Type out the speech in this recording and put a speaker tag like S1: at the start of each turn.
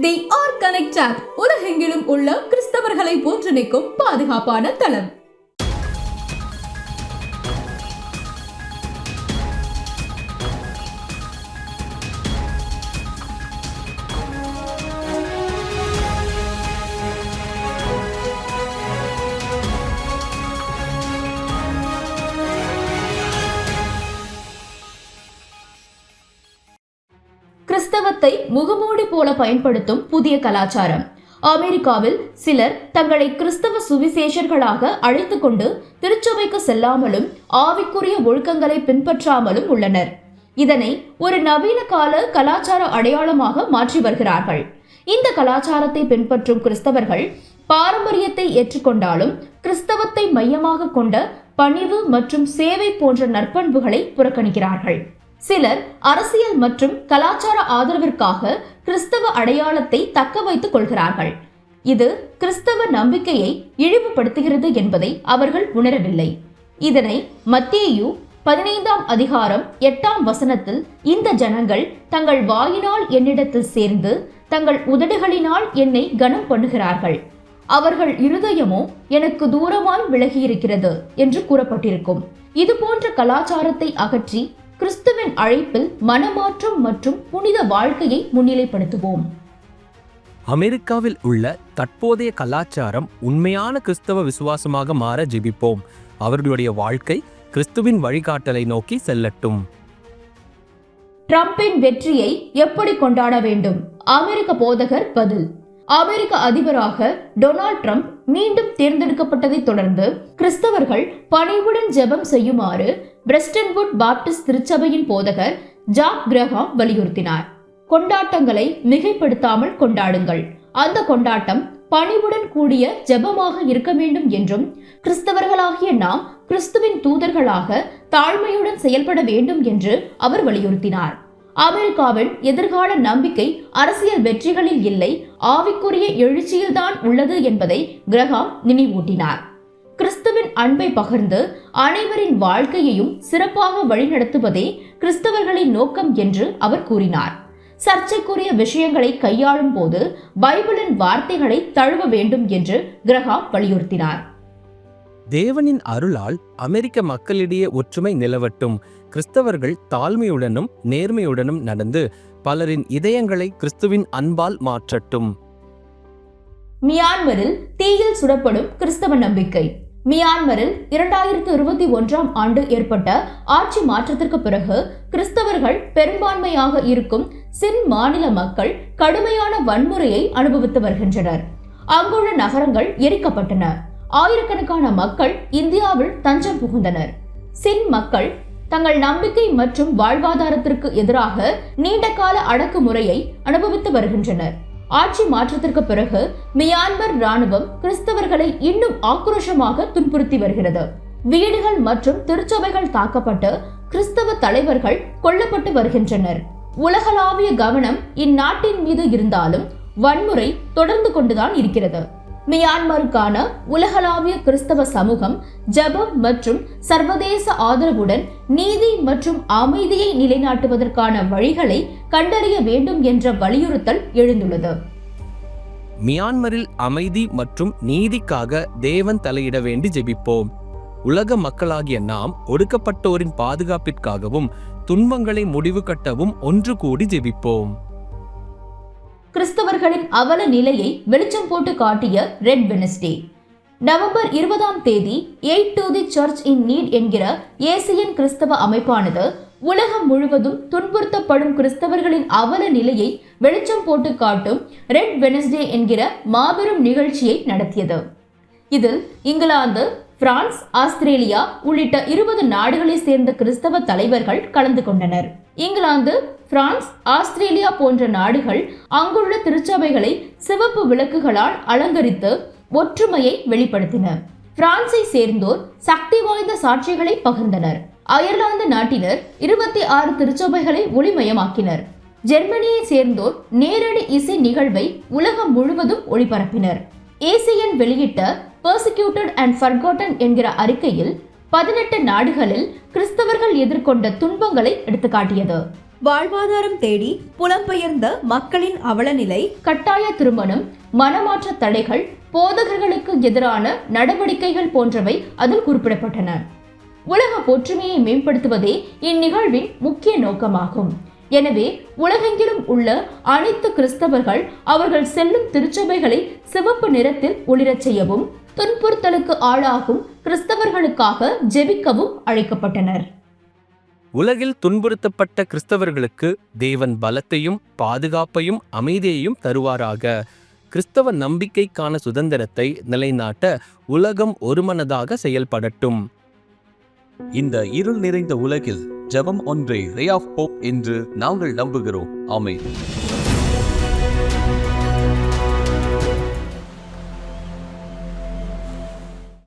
S1: They are connect app உலகெங்கிலும் உள்ள கிறிஸ்தவர்களை போன்றணைக்கும் பாதுகாப்பான தளம். கிறிஸ்தவத்தை முகமூடி போல பயன்படுத்தும் புதிய கலாச்சாரம். அமெரிக்காவில் சிலர் தங்களை கிறிஸ்தவ சுவிசேஷர்களாக அழைத்து கொண்டு திருச்சபைக்கு செல்லாமலும் ஆவிக்குரிய ஒழுக்கங்களை பின்பற்றாமலும் உள்ளனர். இதனை ஒரு நவீன கால கலாச்சார அடையாளமாக மாற்றி வருகிறார்கள். இந்த கலாச்சாரத்தை பின்பற்றும் கிறிஸ்தவர்கள் பாரம்பரியத்தை ஏற்றுக்கொண்டாலும் கிறிஸ்தவத்தை மையமாக கொண்ட பணிவு மற்றும் சேவை போன்ற நற்பண்புகளை புறக்கணிக்கிறார்கள். சிலர் அரசியல் மற்றும் கலாச்சார ஆதரவிற்காக கிறிஸ்தவ அடையாளத்தை தக்க வைத்துக் கொள்கிறார்கள். இது கிறிஸ்தவ நம்பிக்கையை இழிவுபடுத்துகிறது என்பதை அவர்கள் உணரவில்லை. இதனை மத்தியு பதினைந்தாம் அதிகாரம் எட்டாம் வசனத்தில் இந்த ஜனங்கள் தங்கள் வாயினால் என்னிடத்தில் சேர்ந்து தங்கள் உதடுகளினால் என்னை கனம் பண்ணுகிறார்கள். அவர்கள் இருதயமோ எனக்கு தூரமாய் விலகியிருக்கிறது என்று கூறப்பட்டிருக்கும். இது போன்ற கலாச்சாரத்தை அகற்றி கிறிஸ்துவின் அழைப்பில் மனமாற்றம் மற்றும் புனித வாழ்க்கையை முன்னிலைப்படுத்துவோம்.
S2: அமெரிக்காவில் உள்ள தற்போதைய கலாச்சாரம் உண்மையான கிறிஸ்தவ விசுவாசமாக மாற ஜெபிப்போம். அவர்களுடைய வாழ்க்கை கிறிஸ்துவின் வழிகாட்டலை நோக்கி செல்லட்டும்.
S1: ட்ரம்பின் வெற்றியை எப்படி கொண்டாட வேண்டும்? அமெரிக்க போதகர் பதில். அமெரிக்க அதிபராக டொனால்ட் ட்ரம்ப் மீண்டும் தேர்ந்தெடுக்கப்பட்டதைத் தொடர்ந்து கிறிஸ்தவர்கள் பணிவுடன் ஜெபம் செய்யுமாறு பிரஸ்டன்வுட் பாப்டிஸ்ட் திருச்சபையின் போதகர் ஜாக் கிரஹாம் வலியுறுத்தினார். கொண்டாட்டங்களை மிகைப்படுத்தாமல் கொண்டாடுங்கள். அந்த கொண்டாட்டம் பணிவுடன் கூடிய ஜெபமாக இருக்க வேண்டும் என்றும் கிறிஸ்தவர்களாகிய நாம் கிறிஸ்துவின் தூதர்களாக தாழ்மையுடன் செயல்பட வேண்டும் என்று அவர் வலியுறுத்தினார். அமெரிக்காவின் எதிர்கால நம்பிக்கை அரசியல் வெற்றிகளில் இல்லை ஆவிக்குரிய எழுச்சியில்தான் உள்ளது என்பதை கிரகாம் நினைவூட்டினார். கிறிஸ்துவின் அன்பை பகிர்ந்து அனைவரின் வாழ்க்கையையும் சிறப்பாக வழிநடத்துவதே கிறிஸ்தவர்களின் நோக்கம் என்று அவர் கூறினார். சர்ச்சைக்குரிய விஷயங்களை கையாளும் போது பைபிளின் வார்த்தைகளை தழுவ வேண்டும் என்று கிரகாம் வலியுறுத்தினார்.
S2: தேவனின் அருளால் அமெரிக்க மக்களிடையே ஒற்றுமை நிலவட்டும். கிறிஸ்தவர்கள் தாழ்மையுடனும் நேர்மையுடனும் நடந்து பலரின் இதயங்களை கிறிஸ்துவின் அன்பால் மாற்றட்டும்.
S1: மியான்மரில் தீயில் சுடப்படும் கிறிஸ்தவ நம்பிக்கை. மியான்மரில் இரண்டாயிரத்து இருபத்தி ஒன்றாம் ஆண்டு ஏற்பட்ட ஆட்சி மாற்றத்திற்கு பிறகு கிறிஸ்தவர்கள் பெரும்பான்மையாக இருக்கும் சின் மாநில மக்கள் கடுமையான வன்முறையை அனுபவித்து வருகின்றனர். அங்குள்ள நகரங்கள் எரிக்கப்பட்டன. ஆயிரக்கணக்கான மக்கள் இந்தியாவில் தஞ்சம் புகுந்தனர். சின் மக்கள் தங்கள் நம்பிக்கை மற்றும் வாழ்வாதாரத்திற்கு எதிராக நீண்டகால அடக்குமுறையை அனுபவித்து வருகின்றனர். ஆட்சி மாற்றத்திற்கு பிறகு மியான்மர் ராணுவம் கிறிஸ்தவர்களை இன்னும் ஆக்ரோஷமாக துன்புறுத்தி வருகிறது. வீடுகள் மற்றும் திருச்சபைகள் தாக்கப்பட்டு கிறிஸ்தவ தலைவர்கள் கொல்லப்பட்டு வருகின்றனர். உலகளாவிய கவனம் இந்நாட்டின் மீது இருந்தாலும் வன்முறை தொடர்ந்து கொண்டுதான் இருக்கிறது. மியான்மருக்கான உலகளாவிய கிறிஸ்தவ சமூகம் ஜெபம் மற்றும் சர்வதேச ஆதரவுடன் நீதி மற்றும் அமைதியை நிலைநாட்டுவதற்கான வழிகளை கண்டறிய வேண்டும் என்ற வலியுறுத்தல் எழுந்துள்ளது.
S2: மியான்மரில் அமைதி மற்றும் நீதிக்காக தேவன் தலையிட வேண்டி ஜெபிப்போம். உலக மக்களாகிய நாம் ஒடுக்கப்பட்டோரின் பாதுகாப்பிற்காகவும் துன்பங்களை முடிவு கட்டவும் ஒன்று கூடி ஜெபிப்போம்.
S1: கிறிஸ்தவர்களின் அவல நிலையை வெளிச்சம் போட்டு காட்டிய ரெட் வெனஸ்டே. நவம்பர் இருபதாம் தேதி aid to the church in need என்கிற ஏசியன் கிறிஸ்தவ அமைப்பானது உலகம் முழுவதும் துன்புறுத்தப்படும் கிறிஸ்தவர்களின் அவல நிலையை வெளிச்சம் போட்டு காட்டும் ரெட் வெனஸ்டே என்கிற மாபெரும் நிகழ்ச்சியை நடத்தியது. இதில் இங்கிலாந்து பிரான்ஸ் ஆஸ்திரேலியா உள்ளிட்ட இருபது நாடுகளை சேர்ந்த கிறிஸ்தவ தலைவர்கள் கலந்து கொண்டனர். இங்கிலாந்து பிரான்ஸ் ஆஸ்திரேலியா போன்ற நாடுகள் அங்குள்ள திருச்சபைகளை சிவப்பு விளக்குகளால் அலங்கரித்து ஒற்றுமையை வெளிப்படுத்தின. பிரான்சை சேர்ந்தோர் சக்தி வாய்ந்த சாட்சிகளை பகிர்ந்தனர். அயர்லாந்து நாட்டினர் இருபத்தி ஆறு திருச்சபைகளை ஒளிமயமாக்கினர். ஜெர்மனியை சேர்ந்தோர் நேரடி இசை நிகழ்வை உலகம் முழுவதும் ஒளிபரப்பினர். ஏசியன் வெளியிட்ட பர்சிக்யூட்டட் அண்ட் ஃபர்காட்டன் என்கிற அறிக்கையில் பதினெட்டு நாடுகளில் கிறிஸ்தவர்கள் எதிர்கொண்ட துன்பங்களை எடுத்துக்காட்டியது.
S3: வாழ்வாதாரம் தேடி புலம்பெயர்ந்த மக்களின் அவலநிலை
S1: கட்டாய திருமணம் மனமாற்ற தடைகள் போதகர்களுக்கு எதிரான நடவடிக்கைகள் போன்றவை அதில் குறிப்பிடப்பட்டன. உலக ஒற்றுமையை மேம்படுத்துவதே இந்நிகழ்வின் முக்கிய நோக்கமாகும். எனவே உலகெங்கிலும் உள்ள அனைத்து கிறிஸ்தவர்கள் அவர்கள் செல்லும் திருச்சபைகளை சிவப்பு நிறத்தில் ஒளிரச் செய்யவும் துன்புறுத்தலுக்கு ஆளாகும் கிறிஸ்தவர்களுக்காக ஜெபிக்கவும் அழைக்கப்பட்டனர்.
S2: உலகில் துன்புறுத்தப்பட்ட கிறிஸ்தவர்களுக்கு தேவன் பலத்தையும் பாதுகாப்பையும் அமைதியையும் தருவாராக. கிறிஸ்தவ நம்பிக்கைக்கான சுதந்திரத்தை நிலைநாட்ட உலகம் ஒருமனதாக செயல்படட்டும்.
S4: இந்த இருள் நிறைந்த உலகில் ஜெபம் ஒன்றே ரே ஆஃப் போப் என்று நாங்கள் நம்புகிறோம். ஆமென்.